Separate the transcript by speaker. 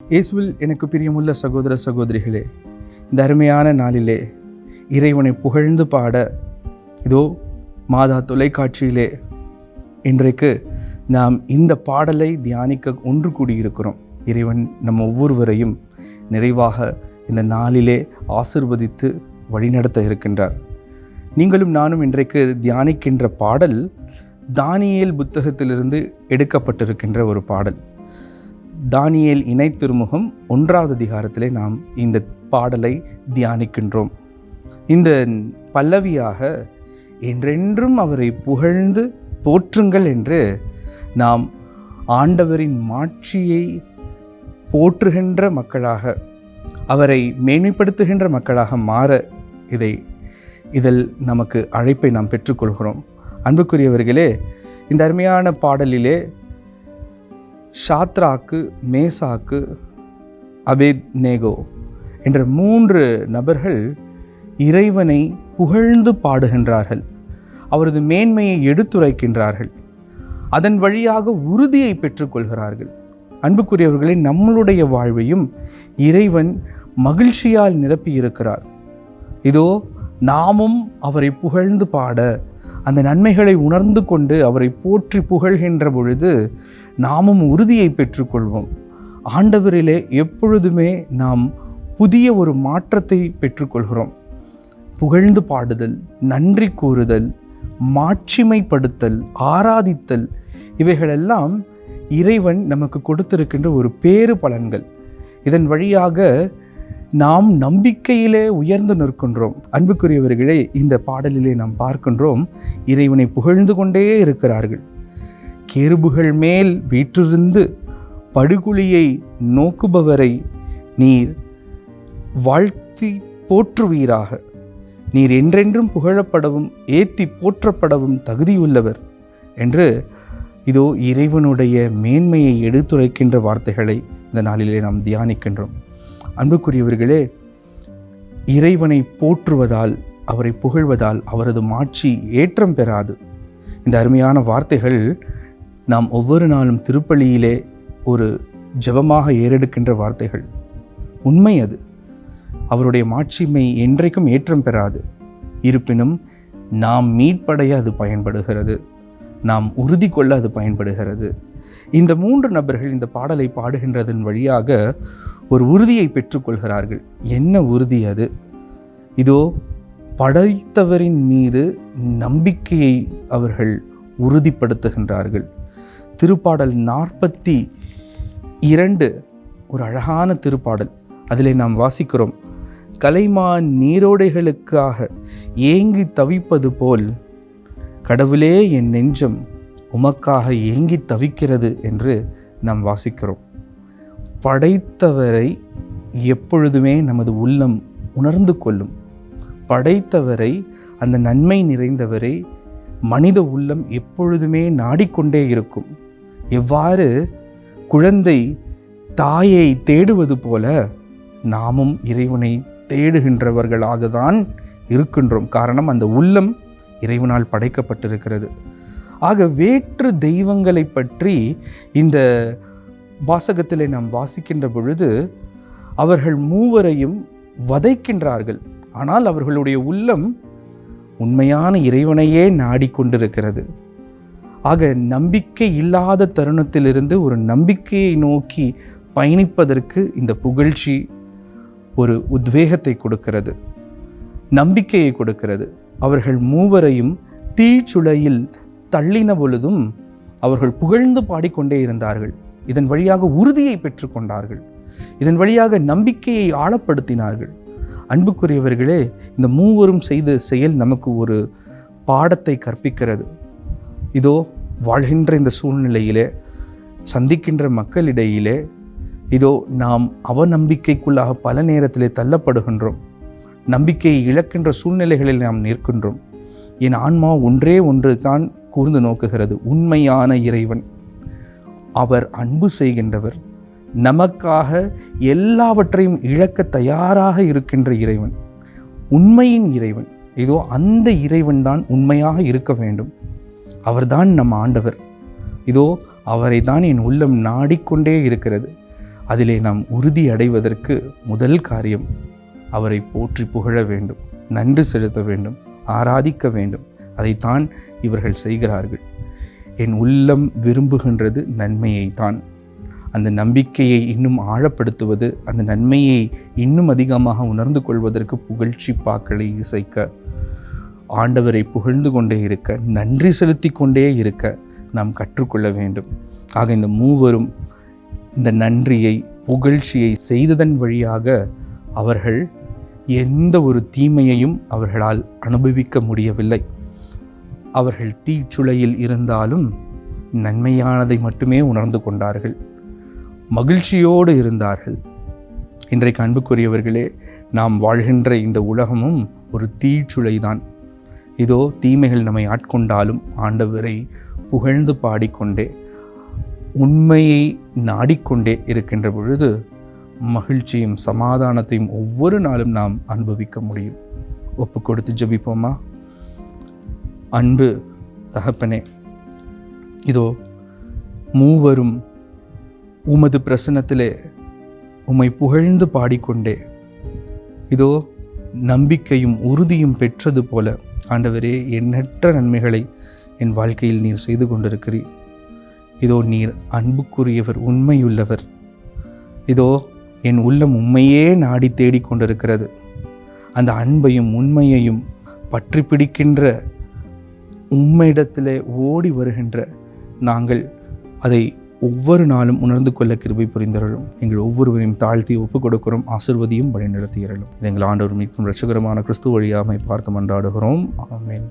Speaker 1: இயேசுவில் எனக்கு பிரியமுள்ள சகோதர சகோதரிகளே இந்த அருமையான நாளிலே இறைவனை புகழ்ந்து பாட இதோ மாதா தொலைக்காட்சியிலே இன்றைக்கு நாம் இந்த பாடலை தியானிக்க ஒன்று கூடியிருக்கிறோம். இறைவன் நம் ஒவ்வொருவரையும் நிறைவாக இந்த நாளிலே ஆசிர்வதித்து வழிநடத்த இருக்கின்றார். நீங்களும் நானும் இன்றைக்கு தியானிக்கின்ற பாடல் தானியேல் புத்தகத்திலிருந்து எடுக்கப்பட்டிருக்கின்ற ஒரு பாடல். தானியேல் இணை திருமுகம் ஒன்றாவது அதிகாரத்திலே நாம் இந்த பாடலை தியானிக்கின்றோம். இந்த பல்லவியாக என்றென்றும் அவரை புகழ்ந்து போற்றுங்கள் என்று நாம் ஆண்டவரின் மாட்சியை போற்றுகின்ற மக்களாக அவரை மேன்மைப்படுத்துகின்ற மக்களாக மாற இதை இதில் நமக்கு அழைப்பை நாம் பெற்றுக்கொள்கிறோம். அன்புக்குரியவர்களே இந்த அருமையான பாடலிலே ஷாத்ராக்கு மேசாக்கு அபேத் நேகோ என்ற மூன்று நபர்கள் இறைவனை புகழ்ந்து பாடுகின்றார்கள். அவரது மேன்மையை எடுத்துரைக்கின்றார்கள். அதன் வழியாக உறுதியை பெற்றுக்கொள்கிறார்கள். அன்புக்குரியவர்களே நம்மளுடைய வாழ்வையும் இறைவன் மகிழ்ச்சியால் நிரப்பியிருக்கிறார். இதோ நாமும் அவரை புகழ்ந்து பாட அந்த நன்மைகளை உணர்ந்து கொண்டு அவரை போற்றி புகழ்கின்ற பொழுது நாமும் உறுதியை பெற்றுக்கொள்வோம். ஆண்டவரிலே எப்பொழுதுமே நாம் புதிய ஒரு மாற்றத்தை பெற்றுக்கொள்கிறோம். புகழ்ந்து பாடுதல் நன்றி கூறுதல் மாட்சிமைப்படுத்தல் ஆராதித்தல் இவைகளெல்லாம் இறைவன் நமக்கு கொடுத்திருக்கின்ற ஒரு பேறு பலன்கள். இதன் வழியாக நாம் நம்பிக்கையிலே உயர்ந்து நிற்கின்றோம். அன்புக்குரியவர்களே இந்த பாடலிலே நாம் பார்க்கின்றோம் இறைவனை புகழ்ந்து கொண்டே இருக்கிறார்கள். கேருபுகள் மேல் வீற்றிருந்து படுகுழியை நோக்குபவரை நீர் வாழ்த்தி போற்றுவீராக. நீர் என்றென்றும் புகழப்படவும் ஏத்தி போற்றப்படவும் தகுதியுள்ளவர் என்று இதோ இறைவனுடைய மேன்மையை எடுத்துரைக்கின்ற வார்த்தைகளை இந்த நாளிலே நாம் தியானிக்கின்றோம். அன்புக்குரியவர்களே இறைவனை போற்றுவதால் அவரை புகழ்வதால் அவரது மாட்சி ஏற்றம் பெறாது. இந்த அருமையான வார்த்தைகள் நாம் ஒவ்வொரு நாளும் திருப்பலியிலே ஒரு ஜெபமாக ஏறெடுக்கின்ற வார்த்தைகள். உண்மை அது. அவருடைய மாட்சிமை என்றைக்கும் ஏற்றம் பெறாது. இருப்பினும் நாம் மீட்படைய அது பயன்படுகிறது. நாம் உறுதி கொள்ள அது பயன்படுகிறது. இந்த மூன்று நபர்கள் இந்த பாடலை பாடுகின்றதன் வழியாக ஒரு உறுதியை பெற்றுக்கொள்கிறார்கள். என்ன உறுதி அது? இதோ படைத்தவரின் மீது நம்பிக்கையை அவர்கள் உறுதிப்படுத்துகின்றார்கள். திருப்பாடல் நாற்பத்தி இரண்டு ஒரு அழகான திருப்பாடல். அதிலே நாம் வாசிக்கிறோம் கலைமா நீரோடைகளுக்காக ஏங்கி தவிப்பது போல் கடவுளே என் நெஞ்சம் உமக்காக ஏங்கி தவிக்கிறது என்று நாம் வாசிக்கிறோம். படைத்தவரை எப்பொழுதுமே நமது உள்ளம் உணர்ந்து கொள்ளும். படைத்தவரை அந்த நன்மை நிறைந்தவரை மனித உள்ளம் எப்பொழுதுமே நாடிக்கொண்டே இருக்கும். எவ்வாறு? குழந்தை தாயை தேடுவது போல நாமும் இறைவனை தேடுகின்றவர்களாக தான் இருக்கின்றோம். காரணம் அந்த உள்ளம் இறைவனால் படைக்கப்பட்டிருக்கிறது. ஆக வேற்று தெய்வங்களை பற்றி இந்த வாசகத்திலே நாம் வாசிக்கின்ற பொழுது அவர்கள் மூவரையும் வதைக்கின்றார்கள். ஆனால் அவர்களுடைய உள்ளம் உண்மையான இறைவனையே நாடிக்கொண்டிருக்கிறது. ஆக நம்பிக்கை இல்லாத தருணத்திலிருந்து ஒரு நம்பிக்கையை நோக்கி பயணிப்பதற்கு இந்த புகழ்ச்சி ஒரு உத்வேகத்தை கொடுக்கிறது. நம்பிக்கையை கொடுக்கிறது. அவர்கள் மூவரையும் தீச்சுளையில் தள்ளின பொழுதும் அவர்கள் புகழ்ந்து பாடிக்கொண்டே இருந்தார்கள். இதன் வழியாக உறுதியை பெற்றுக்கொண்டார்கள் இதன் வழியாக நம்பிக்கையை ஆழப்படுத்தினார்கள். அன்புக்குரியவர்களே இந்த மூவரும் செய்த செயல் நமக்கு ஒரு பாடத்தை கற்பிக்கிறது. இதோ வாழ்கின்ற இந்த சூழ்நிலையிலே சந்திக்கின்ற மக்களிடையிலே இதோ நாம் அவநம்பிக்கைக்குள்ளாக பல நேரத்திலே தள்ளப்படுகின்றோம். நம்பிக்கையை இழக்கின்ற சூழ்நிலைகளில் நாம் நிற்கின்றோம். என் ஆன்மா ஒன்றே ஒன்று தான் கூர்ந்து நோக்குகிறது. உண்மையான இறைவன். அவர் அன்பு செய்கின்றவர். நமக்காக எல்லாவற்றையும் இழக்க தயாராக இருக்கின்ற இறைவன். உண்மையின் இறைவன். இதோ அந்த இறைவன் தான் உண்மையாக இருக்க வேண்டும். அவர்தான் நம் ஆண்டவர். இதோ அவரை தான் என் உள்ளம் நாடிக்கொண்டே இருக்கிறது. அதிலே நாம் உறுதி அடைவதற்கு முதல் காரியம் அவரை போற்றி புகழ வேண்டும். நன்றி செலுத்த வேண்டும். ஆராதிக்க வேண்டும். அதைத்தான் இவர்கள் செய்கிறார்கள். என் உள்ளம் விரும்புகின்றது நன்மையை தான் அந்த நம்பிக்கையை இன்னும் ஆழப்படுத்துவது அந்த நன்மையை இன்னும் அதிகமாக உணர்ந்து கொள்வதற்கு புகழ்ச்சி பாக்களை இசைக்க ஆண்டவரை புகழ்ந்து கொண்டே இருக்க நன்றி செலுத்தி கொண்டே இருக்க நாம் கற்றுக்கொள்ள வேண்டும். ஆக இந்த மூவரும் இந்த நன்றியை புகழ்ச்சியை செய்ததன் வழியாக அவர்கள் எந்த ஒரு தீமையையும் அவர்களால் அனுபவிக்க முடியவில்லை. அவர்கள் தீச்சுளையில் இருந்தாலும் நன்மையானதை மட்டுமே உணர்ந்து கொண்டார்கள். மகிழ்ச்சியோடு இருந்தார்கள். இன்றைக்கு அன்புக்குரியவர்களே நாம் வாழ்கின்ற இந்த உலகமும் ஒரு தீச்சுளைதான் இதோ தீமைகள் நம்மை ஆட்கொண்டாலும் ஆண்டவரை புகழ்ந்து பாடிக்கொண்டே உண்மையை நாடிக்கொண்டே இருக்கின்ற பொழுது மகிழ்ச்சியும் சமாதானத்தையும் ஒவ்வொரு நாளும் நாம் அனுபவிக்க முடியும். ஒப்பு கொடுத்து ஜெபிப்போமா? அன்பு தகப்பனே இதோ மூவரும் உமது பிரசன்னத்திலே உம்மை புகழ்ந்து பாடிக்கொண்டே. இதோ நம்பிக்கையும் உறுதியும் பெற்றது போல ஆண்டவரே எண்ணற்ற நன்மைகளை என் வாழ்க்கையில் நீர் செய்து கொண்டிருக்கிறீர். இதோ நீர் அன்புக்குரியவர் உண்மையுள்ளவர். இதோ என் உள்ளம் உண்மையே நாடி தேடிக் கொண்டிருக்கிறது அந்த அன்பையும் உண்மையையும் பற்றி பிடிக்கின்ற உம்மிடத்திலே ஓடி வருகின்ற நாங்கள் அதை ஒவ்வொரு நாளும் உணர்ந்து கொள்ள கிருபை புரிந்தருளும். எங்கள் ஒவ்வொருவரையும் தாழ்த்தி ஒப்புக் கொடுக்கிறோம் ஆசிர்வதியும் வழிநடத்துகிறோம். எங்கள் ஆண்டவர் மீட்பும் ரட்சகரமான கிறிஸ்துவ வழியாமை பார்த்து மன்றாடுகிறோம் ஆமேன்.